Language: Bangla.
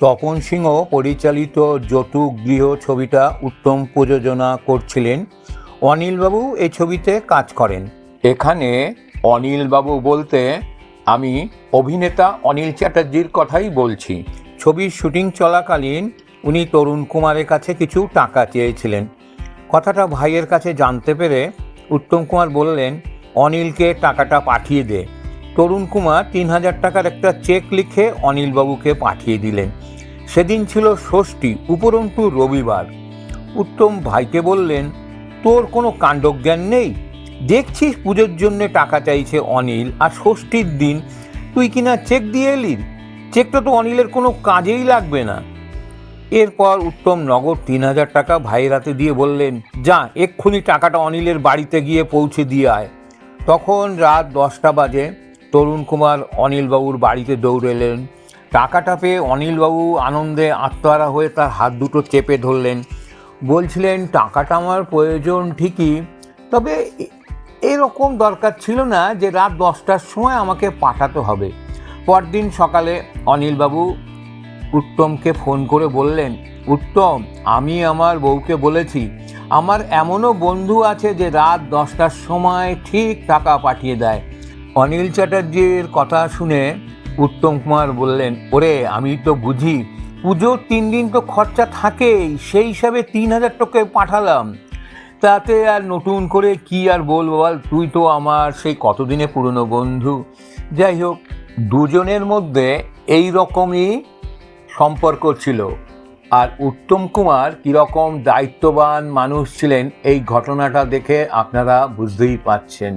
তপন সিংহ পরিচালিত যৌতুক গৃহ ছবিটা উত্তম প্রযোজনা করছিলেন। অনিলবাবু এই ছবিতে কাজ করেন। এখানে অনিলবাবু বলতে আমি অভিনেতা অনিল চ্যাটার্জির কথাই বলছি। ছবির শুটিং চলাকালীন উনি তরুণ কুমারের কাছে কিছু টাকা চেয়েছিলেন। কথাটা ভাইয়ের কাছে জানতে পেরে উত্তম কুমার বললেন অনিলকে টাকাটা পাঠিয়ে দে। তরুণ কুমার তিন হাজার টাকার একটা চেক লিখে অনিলবাবুকে পাঠিয়ে দিলেন। সেদিন ছিল ষষ্ঠী, উপরন্তু রবিবার। উত্তম ভাইকে বললেন, তোর কোনো কাণ্ডজ্ঞান নেই? দেখছিস পুজোর জন্য টাকা চাইছে অনিল আর ষষ্ঠীর দিন? তুই কিনা চেক দিয়ে এলি? চেকটা তো অনিলের কোনো কাজেই লাগবে না। এরপর উত্তম নগদ তিন হাজার টাকা ভাইয়ের হাতে দিয়ে বললেন, যা, এক্ষুনি টাকাটা অনিলের বাড়িতে গিয়ে পৌঁছে দিয়ে আয়। তখন রাত দশটা বাজে। তরুণ কুমার অনিলবাবুর বাড়িতে দৌড়ে এলেন টাকাটা পেয়ে অনিলবাবু আনন্দে আত্মহারা হয়ে তার হাত দুটো চেপে ধরলেন। বলছিলেন, টাকাটা আমার প্রয়োজন ঠিকই, তবে এরকম দরকার ছিল না যে রাত দশটার সময় আমাকে পাঠাতে হবে। পরদিন সকালে অনিলবাবু উত্তমকে ফোন করে বললেন, উত্তম, আমি আমার বউকে বলেছি, আমার এমনও বন্ধু আছে যে রাত দশটার সময় ঠিক টাকা পাঠিয়ে দেয়। অনিল চ্যাটার্জির কথা শুনে উত্তম কুমার বললেন, ওরে, আমি তো বুঝি, পুজোর তিন দিন তো খরচা থাকেই, সেই হিসাবে তিন হাজার টাকা পাঠালাম। তাতে আর নতুন করে কি আর বলব বল? তুই তো আমার সেই কতদিনে পুরনো বন্ধু। যাই হোক, দুজনের মধ্যে এই রকমই সম্পর্ক ছিল। আর উত্তম কুমার কীরকম দায়িত্ববান মানুষ ছিলেন, এই ঘটনাটা দেখে আপনারা বুঝতেই পারছেন।